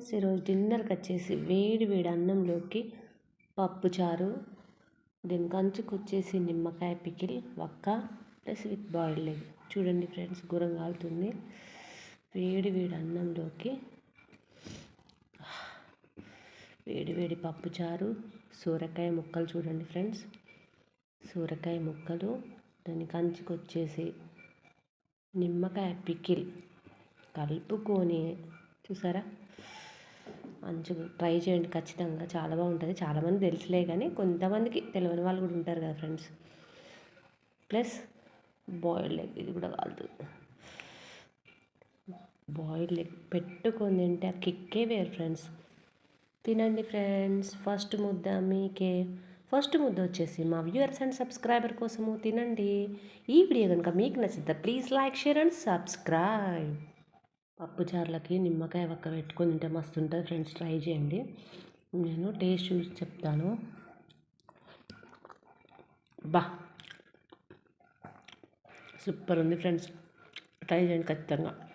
Friends ఈరోజు డిన్నర్కి వచ్చేసి వేడి వేడి అన్నంలోకి పప్పు చారు దీని కంచుకు వచ్చేసి నిమ్మకాయ పికిల్ వక్క ప్లస్ విత్ బాయిల్డ్ ఎగ్. చూడండి ఫ్రెండ్స్ గురం కాలుతుంది. వేడి వేడి అన్నంలోకి వేడి వేడి పప్పు చారు సూరకాయ ముక్కలు చూడండి ఫ్రెండ్స్. సూరకాయ ముక్కలు దాని కంచుకు వచ్చేసి నిమ్మకాయ పికిల్. కలుపుకొని చూసారా? మంచిగా ట్రై చేయండి ఖచ్చితంగా. చాలా బాగుంటుంది. చాలామంది తెలుసులే కానీ కొంతమందికి తెలియని వాళ్ళు కూడా ఉంటారు కదా ఫ్రెండ్స్. ప్లస్ బాయిల్డ్ ఎగ్ ఇది కూడా కాలుతుంది బాయిల్డ్ ఎగ్ పెట్టుకొని తింటే ఆ కిక్కే వేరు ఫ్రెండ్స్. తినండి ఫ్రెండ్స్. ఫస్ట్ ముద్ద మీకే ఫస్ట్ ముద్ద వచ్చేసి మా వ్యూవర్స్ అండ్ సబ్స్క్రైబర్ కోసము తినండి. ఈ వీడియో కనుక మీకు నచ్చిద్దా please like share and subscribe. పప్పుచారులకి నిమ్మకాయ ఒక్క పెట్టుకొని తింటే మస్తు ఉంటుంది ఫ్రెండ్స్. ట్రై చేయండి. నేను టేస్ట్ చూసి చెప్తాను. బా! సూపర్ ఉంది ఫ్రెండ్స్. ట్రై చేయండి ఖచ్చితంగా.